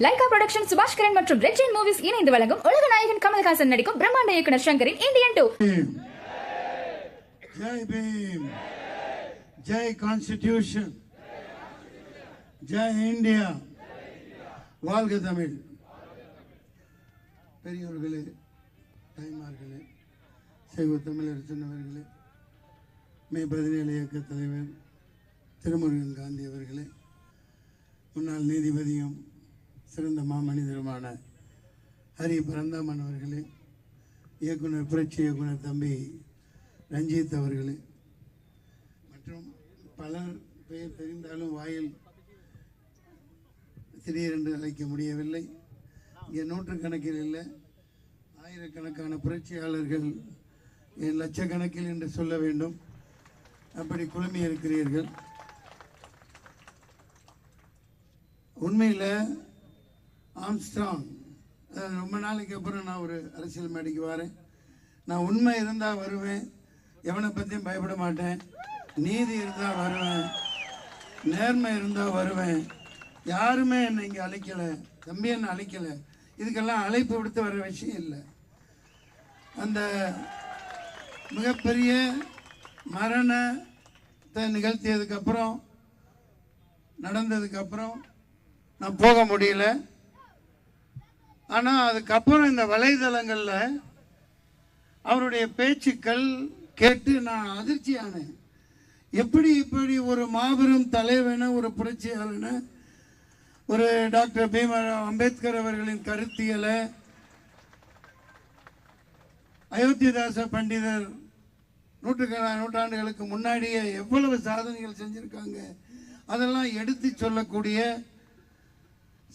Lyca production சுபாஷ் கிரண் மற்றும் red Jain movies இணைந்து வழங்கும் உலக நாயகன் கமல்ஹாசன் நடிக்கும் பிரம்மாண்ட இயக்குனர் சங்கரின் Indian two Jai Bhim Jai constitution Jai India வாழ்க தமிழ். பெரியோர்களே தாய்மார்களே செய்வ தமிழர் சின்னவர்களே மே பதினேழு இயக்க தலைவர் திருமுருகன் காந்தி அவர்களே முன்னாள் நீதிபதியும் சிறந்த மாமனிதருமான ஹரி பரந்தாமன் அவர்களே இயக்குனர் புரட்சி இயக்குனர் தம்பி ரஞ்சித் அவர்களே. மற்றும் பலர் பெயர் தெரிந்தாலும் வாயில் திடீரென்று அழைக்க முடியவில்லை. இங்கே நூற்றுக்கணக்கில் இல்லை. ஆயிரக்கணக்கான புரட்சியாளர்கள் என் லட்சக்கணக்கில் என்று சொல்ல வேண்டும். அப்படி குழுமி இருக்கிறீர்கள். உண்மையில் ஆம்ஸ்ட்ராங். ரொம்ப நாளைக்கு அப்புறம் நான் ஒரு அரசியல் மேடைக்கு வரேன். நான் உண்மை இருந்தால் வருவேன். எவனை பற்றியும் பயப்பட மாட்டேன். நீதி இருந்தால் வருவேன். நேர்மை இருந்தால் வருவேன். யாருமே என்னை இங்கே அழைக்கலை. தம்பி என்னை அழைக்கலை. இதுக்கெல்லாம் அழைப்பு விடுத்து வர விஷயம் இல்லை. அந்த மிகப்பெரிய மரணத்தை நிகழ்த்தியதுக்கப்புறம் நடந்ததுக்கப்புறம் நான் போக முடியல. ஆனால் அதுக்கப்புறம் இந்த வலைதளங்களில் அவருடைய பேச்சுக்கள் கேட்டு நான் அதிர்ச்சியானேன். எப்படி இப்படி ஒரு மாபெரும் தலைவன ஒரு புரட்சியாளன ஒரு டாக்டர் பீமராவ் அம்பேத்கர் அவர்களின் கருத்தியலை அயோத்திதாச பண்டிதர் நூற்றுக்கணக்கான நூற்றாண்டுகளுக்கு முன்னாடியே எவ்வளவு சாதனைகள் செஞ்சுருக்காங்க அதெல்லாம் எடுத்து சொல்லக்கூடிய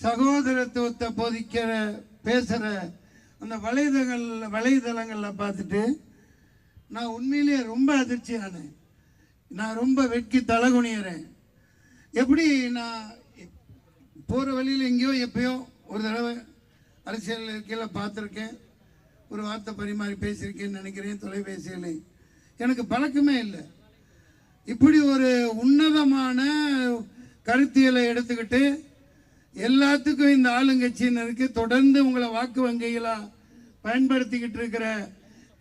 சகோதரத்துவத்தை போதிக்கிற பேசுகிற அந்த வலைதளங்கள் வலைதளங்களில் பார்த்துட்டு நான் உண்மையிலேயே ரொம்ப அதிர்ச்சியானேன். நான் ரொம்ப வெட்கி தலகுனியறேன். எப்படி நான் போகிற வழியில் எங்கேயோ எப்பயோ ஒரு தடவை அரசியல் இருக்கையில் பார்த்துருக்கேன். ஒரு வார்த்தை பரிமாறி பேசியிருக்கேன்னு நினைக்கிறேன் தொலைபேசியில். எனக்கு பழக்கமே இல்லை. இப்படி ஒரு உன்னதமான கருத்தியலை எடுத்துக்கிட்டு எல்லாத்துக்கும் இந்த ஆளுங்கட்சியினருக்கு தொடர்ந்து உங்களை வாக்கு வங்கிகளாக பயன்படுத்திக்கிட்டு இருக்கிற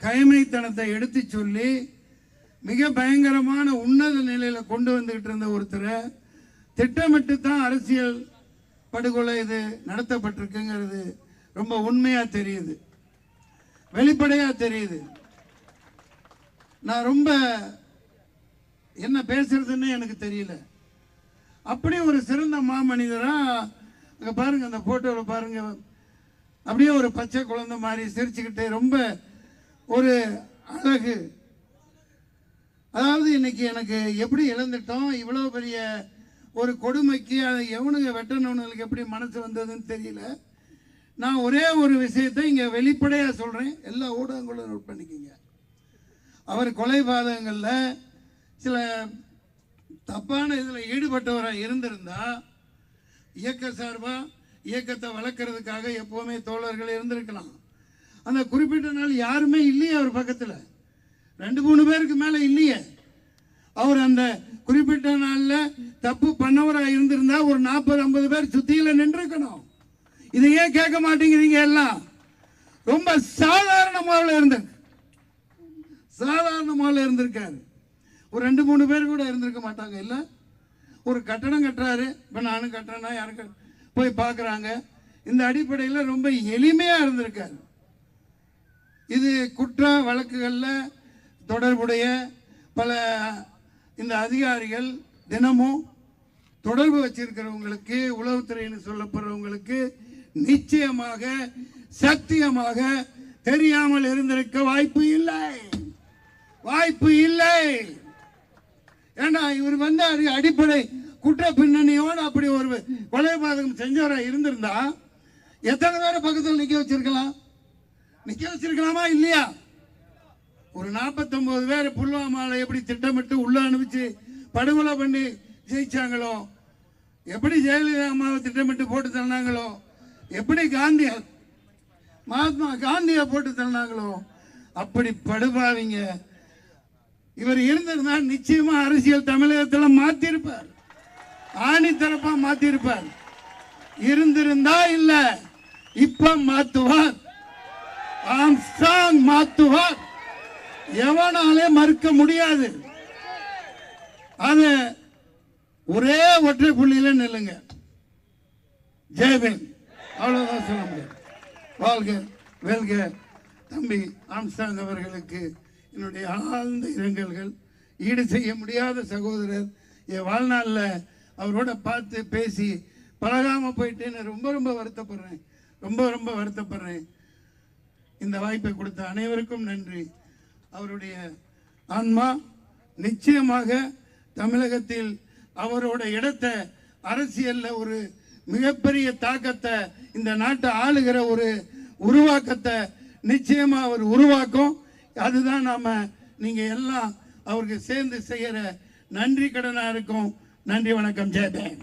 கைமைத்தனத்தை எடுத்து சொல்லி மிக பயங்கரமான உன்னத நிலையில் கொண்டு வந்துக்கிட்டு இருந்த ஒருத்தரை திட்டமிட்டு தான் அரசியல் படுகொலை இது நடத்தப்பட்டிருக்குங்கிறது ரொம்ப உண்மையாக தெரியுது. வெளிப்படையாக தெரியுது. நான் ரொம்ப என்ன பேசுறதுன்னு எனக்கு தெரியல. அப்படி ஒரு சிறந்த மாமனிதராக இங்கே பாருங்க அந்த போட்டோவில் பாருங்க. அப்படியே ஒரு பச்சை குழந்தை மாதிரி சிரிச்சுக்கிட்டு ரொம்ப ஒரு அழகு. அதாவது இன்னைக்கு எனக்கு எப்படி இழந்துட்டோம் இவ்வளோ பெரிய ஒரு கொடுமைக்கு அதை எவனுங்க வெட்டணுங்களுக்கு எப்படி மனசு வந்ததுன்னு தெரியல. நான் ஒரே ஒரு விஷயத்தை இங்கே வெளிப்படையாக சொல்கிறேன் எல்லா ஊடகங்களும் நோட் பண்ணிக்கோங்க. அவர் கொலை பாதகங்களில் சில தப்பான இதில் ஈடுபட்டவராக இருந்திருந்தால் இயக்க சார்பாக இயக்கத்தை வளர்க்கறதுக்காக எப்போவுமே தோழர்கள் இருந்திருக்கலாம். அந்த குறிப்பிட்ட நாள் யாருமே இல்லையே அவர் பக்கத்தில். ரெண்டு மூணு பேருக்கு மேலே இல்லையே. அவர் அந்த குறிப்பிட்ட நாளில் தப்பு பண்ணவராக இருந்திருந்தா ஒரு நாற்பது ஐம்பது பேர் சுத்தியில் நின்றுக்கணும் இதை ஏன் கேட்க மாட்டேங்கிறீங்க எல்லாம். ரொம்ப சாதாரண சாதாரணமாக இருந்திருக்கு. முறையில் இருந்திருக்காரு. ஒரு ரெண்டு மூணு பேர் கூட இருந்திருக்க மாட்டாங்க இல்லை? ஒரு கட்டணம் கட்டுறாரு. இப்போ நானும் கட்டுறேன்னா யாருக்கு? போய் பார்க்குறாங்க இந்த அடிப்படையில் ரொம்ப எளிமையாக இருந்திருக்காரு. இது குற்ற வழக்குகளில் தொடர்புடைய பல இந்த அதிகாரிகள் தினமும் தொடர்பு வச்சிருக்கிறவங்களுக்கு உளவுத்துறைன்னு சொல்லப்படுறவங்களுக்கு நிச்சயமாக சத்தியமாக தெரியாமல் இருந்திருக்க வாய்ப்பு இல்லை. வாய்ப்பு இல்லை. ஏன்னா இவர் வந்து அது அடிப்படை குற்ற பின்னணியோடு அப்படி ஒரு கொலை பாதகம் செஞ்சவராக இருந்திருந்தா எத்தனை பேரை பக்கத்தில் நிற்க வச்சிருக்கலாம்? நிற்க வச்சிருக்கலாமா இல்லையா? ஒரு நாற்பத்தொம்போது பேர் புல்வாமாவில் எப்படி திட்டமிட்டு உள்ள அனுப்பிச்சு படுகொலை பண்ணி ஜெயிச்சாங்களோ? எப்படி ஜெயலலிதா அம்மாவை திட்டமிட்டு போட்டு தந்தாங்களோ எப்படி காந்தி மகாத்மா காந்தியை போட்டு தந்தாங்களோ அப்படி படுபாவீங்க. இவர் இருந்திருந்தா நிச்சயமா அரசியல் தமிழகத்தில் மாத்திருப்பார். ஆணித்தரப்பா மாத்திருப்பார். இருந்திருந்தா இல்ல இப்ப மாத்துவார். ஆம்ஸ்ட்ராங் மாத்துவார். எவனாலே மறுக்க முடியாது. அது ஒரே ஒற்றை புள்ளியில நில்லுங்க. ஜெயபின் அவ்வளவுதான் சொல்ல முடியும். வாழ்க வெல்க தம்பி ஆம்சாங் அவர்களுக்கு என்னுடைய ஆழ்ந்த இரங்கல்கள் ஈடு செய்ய முடியாத சகோதரர் என் வாழ்நாளில் அவரோட பார்த்து பேசி பழகாம போயிட்டேன்னு ரொம்ப ரொம்ப வருத்தப்படுறேன். ரொம்ப ரொம்ப வருத்தப்படுறேன். இந்த வாய்ப்பை கொடுத்த அனைவருக்கும் நன்றி. அவருடைய ஆன்மா நிச்சயமாக தமிழகத்தில் அவரோட இடத்தை அரசியலில் ஒரு மிகப்பெரிய தாக்கத்தை இந்த நாட்டை ஆளுகிற ஒரு உருவாக்கத்தை நிச்சயமாக அவர் உருவாக்கும். அதுதான் நாம் நீங்கள் எல்லாம் அவருக்கு சேர்ந்து செய்கிற நன்றி கடனாக இருக்கும் நன்றி வணக்கம். ஜெயபேன்